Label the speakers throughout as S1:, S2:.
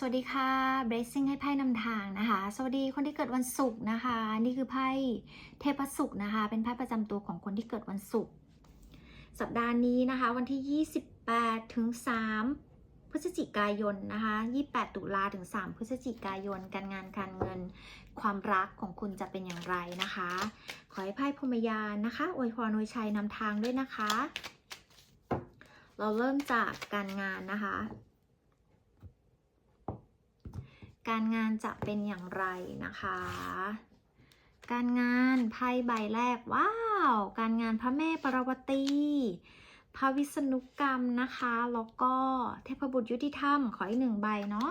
S1: สวัสดีค่ะ Blessing ให้ไพ่นำทางนะคะ สวัสดีคนที่เกิดวันศุกร์นะคะ นี่คือไพ่เทพศุกร์นะคะ เป็นไพ่ประจำตัวของคนที่เกิดวันศุกร์ สัปดาห์นี้นะคะ วันที่ 28 ถึง 3 พฤศจิกายนนะคะ 28 ตุลาถึง 3 พฤศจิกายน การงานการเงิน ความรักของคุณจะเป็นอย่างไรนะคะ ขอให้ไพ่พรมยานนะคะ อวยพรอวยชัยนำทางด้วยนะคะ เราเริ่มจากการงานนะคะ การงานจะเป็นอย่างไรนะคะ การงานไพ่ใบแรกว้าว การงานพระแม่ปรวตีพระวิษณุกรรมนะคะ แล้วก็เทพบุตรยุติธรรม ขออีกหนึ่งใบเนาะ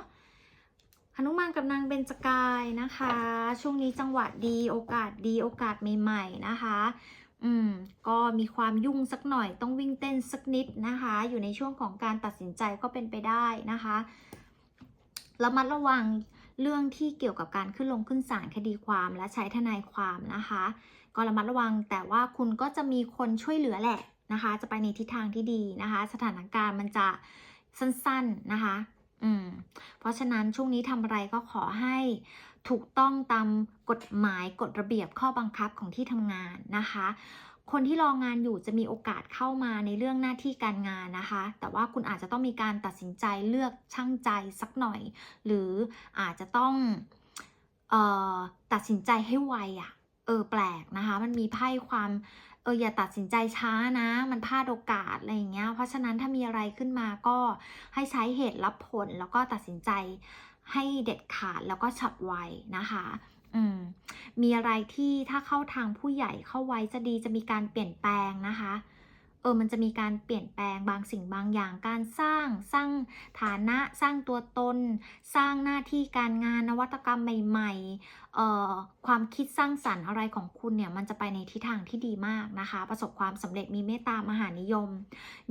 S1: หนุมานกับนางเบญจกายนะคะ ช่วงนี้จังหวะดีโอกาสดีโอกาสใหม่ ๆ นะคะ อืม ก็มีความยุ่งสักหน่อยต้องวิ่งเต้นสักนิดนะคะ อยู่ในช่วงของการตัดสินใจก็เป็นไปได้นะคะ ระมัดระวังเรื่องที่เกี่ยวกับการขึ้นลงขึ้นศาลคดีความและใช้ทนายความนะคะ ก็ระมัดระวังแต่ว่าคุณก็จะมีคนช่วยเหลือแหละนะคะ จะไปในทิศทางที่ดีนะคะ สถานการณ์มันจะสั้นๆนะคะ อืม เพราะฉะนั้นช่วงนี้ทำอะไรก็ขอให้ถูกต้องตามกฎหมายกฎระเบียบข้อบังคับของที่ทำงานนะคะ คนที่รองานอยู่จะมีโอกาสเข้ามาในเรื่องหน้าที่การงานนะคะ แต่ว่าคุณอาจจะต้องมีการตัดสินใจเลือกช่างใจสักหน่อย หรืออาจจะต้องเอ่อตัดสินใจให้ไวอะ่ะ เออแปลกนะคะ มันมีไพ่ความเอออย่าตัดสินใจช้านะ มันพลาดโอกาสอะไรอย่างเงี้ย เพราะฉะนั้นถ้ามีอะไรขึ้นมาก็ให้ใช้เหตุรับผลแล้วก็ตัดสินใจให้เด็ดขาดแล้วก็ฉับไวนะคะ มมีอะไรที่ถ้าเข้าทางผู้ใหญ่เข้าไว้จะดีจะมีการเปลี่ยนแปลงนะคะ ออมันจะมีการเปลี่ยนแปลงบางสิ่งบางอย่างการสร้างสร้างฐานะสร้างตัวตน สร้างหน้าที่การงานนวัตกรรมใหม่ๆเออความคิดสร้างสรรค์อะไรของคุณเนี่ยมันจะไปในทิศทางที่ดีมากนะคะ ประสบความสำเร็จมีเมตตามหานิยม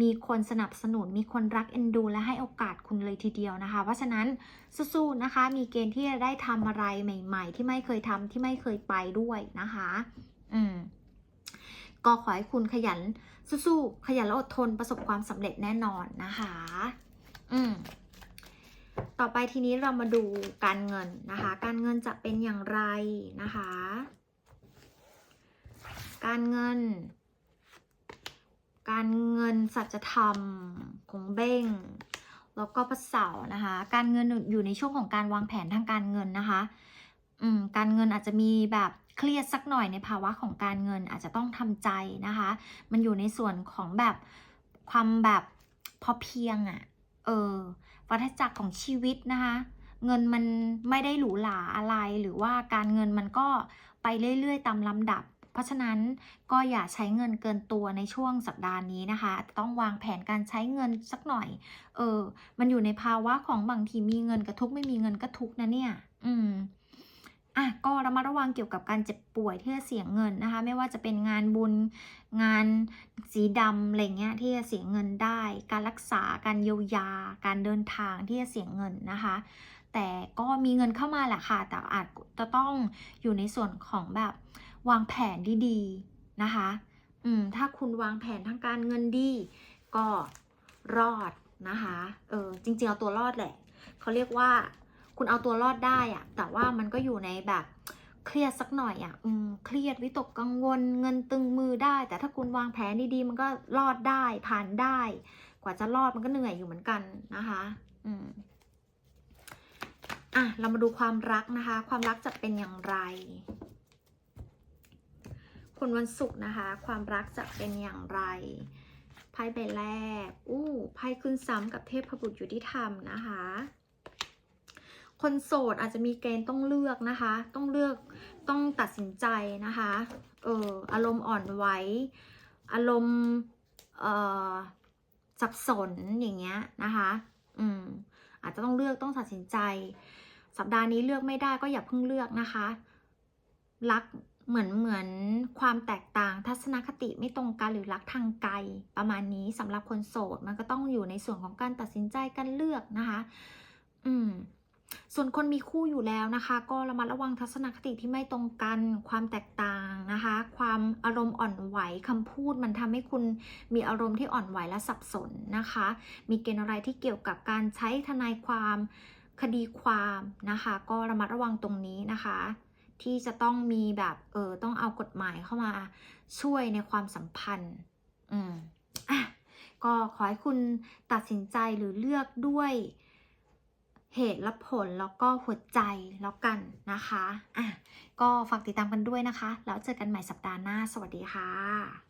S1: มีคนสนับสนุน มีคนรักเอ็นดู และให้โอกาสคุณเลยทีเดียวนะคะ เพราะฉะนั้นสู้ๆนะคะ มีเกณฑ์ที่จะได้ทำอะไรใหม่ ๆ ที่ไม่เคยทำที่ไม่เคยไปด้วยนะคะ อืม ก็ขอให้คุณขยันสู้ๆขยันและอดทนประสบความสำเร็จแน่นอนนะคะ อืมต่อไปทีนี้เรามาดูการเงินนะคะ การเงินจะเป็นอย่างไรนะคะ การเงิน การเงินสัจธรรมของเบ้งแล้วก็พระเสาร์นะคะ การเงินอยู่ในช่วงของการวางแผนทางการเงินนะคะ อืม การเงินอาจจะมีแบบ เครียดสักหน่อยในภาวะของการเงินอาจจะต้องทำใจนะคะ มันอยู่ในส่วนของแบบความแบบพอเพียงอะ่ะ เออ วัฏจักรของชีวิตนะคะ เงินมันไม่ได้หรูหราอะไรหรือว่าการเงินมันก็ไปเรื่อยๆ ตามลำดับ เพราะฉะนั้นก็อย่าใช้เงินเกินตัวในช่วงสัปดาห์นี้นะคะ ต้องวางแผนการใช้เงินสักหน่อย เออ มันอยู่ในภาวะของบางทีมีเงินกระทุกไม่มีเงินก็ทุกนะเนี่ย อืม อะก็ระมัดระวังเกี่ยวกับการเจ็บป่วยที่จะเสียเงินนะคะ ไม่ว่าจะเป็นงานบุญงานสีดำอะไรเงี้ยที่จะเสียเงินได้ การรักษาการเยียวยา การเดินทางที่จะเสียเงินนะคะ แต่ก็มีเงินเข้ามาแหละค่ะ แต่อาจจะต้องอยู่ในส่วนของแบบวางแผนดีๆนะคะอืมถ้าคุณวางแผนทางการเงินดี ก็รอดนะคะ เออจริงๆเอาตัวรอดแหละเขาเรียกว่า คุณเอาตัวรอดได้อะแต่ว่ามันก็อยู่ในแบบเครียดสักหน่อยอะอืมเครียดวิตกกังวล เงินตึงมือได้ แต่ถ้าคุณวางแผนดีๆ มันก็รอดได้ผ่านได้ กว่าจะรอดมันก็เหนื่อยอยู่เหมือนกันนะคะ อืมอะเรามาดูความรักนะคะ ความรักจะเป็นอย่างไร คนวันศุกร์นะคะ ความรักจะเป็นอย่างไรไพ่ใบแรก อู้ไพ่ขึ้นซ้ำกับเทพบุตรยุติธรรมนะคะ คนโสดอาจจะมีเกณฑ์ต้องเลือกนะคะ ต้องเลือกต้องตัดสินใจนะคะ เอออารมณ์อ่อนไหวอารมณ์เอ่อสับสนอย่างเงี้ยนะคะ อืมอาจจะต้องเลือกต้องตัดสินใจ สัปดาห์นี้เลือกไม่ได้ก็อย่าเพิ่งเลือกนะคะ รักเหมือนเหมือนความแตกต่างทัศนคติไม่ตรงกันหรือรักทางไกลประมาณนี้สำหรับคนโสดมันก็ต้องอยู่ในส่วนของการตัดสินใจการเลือกนะคะ อืม ส่วนคนมีคู่อยู่แล้วนะคะ ก็ระมัดระวังทัศนคติที่ไม่ตรงกันความแตกต่างนะคะ ความอารมณ์อ่อนไหวคำพูด มันทำให้คุณมีอารมณ์ที่อ่อนไหวและสับสนนะคะ มีเกณฑ์อะไรที่เกี่ยวกับการใช้ทนายความคดีความนะคะ ก็ระมัดระวังตรงนี้นะคะ ที่จะต้องมีแบบเออต้องเอากฎหมายเข้ามาช่วยในความสัมพันธ์ อืมอะก็ขอให้คุณตัดสินใจหรือเลือกด้วย เหตุและผลแล้วก็หัวใจแล้วกันนะคะอะก็ฝากติดตามกันด้วยนะคะ แล้วเจอกันใหม่สัปดาห์หน้า สวัสดีค่ะ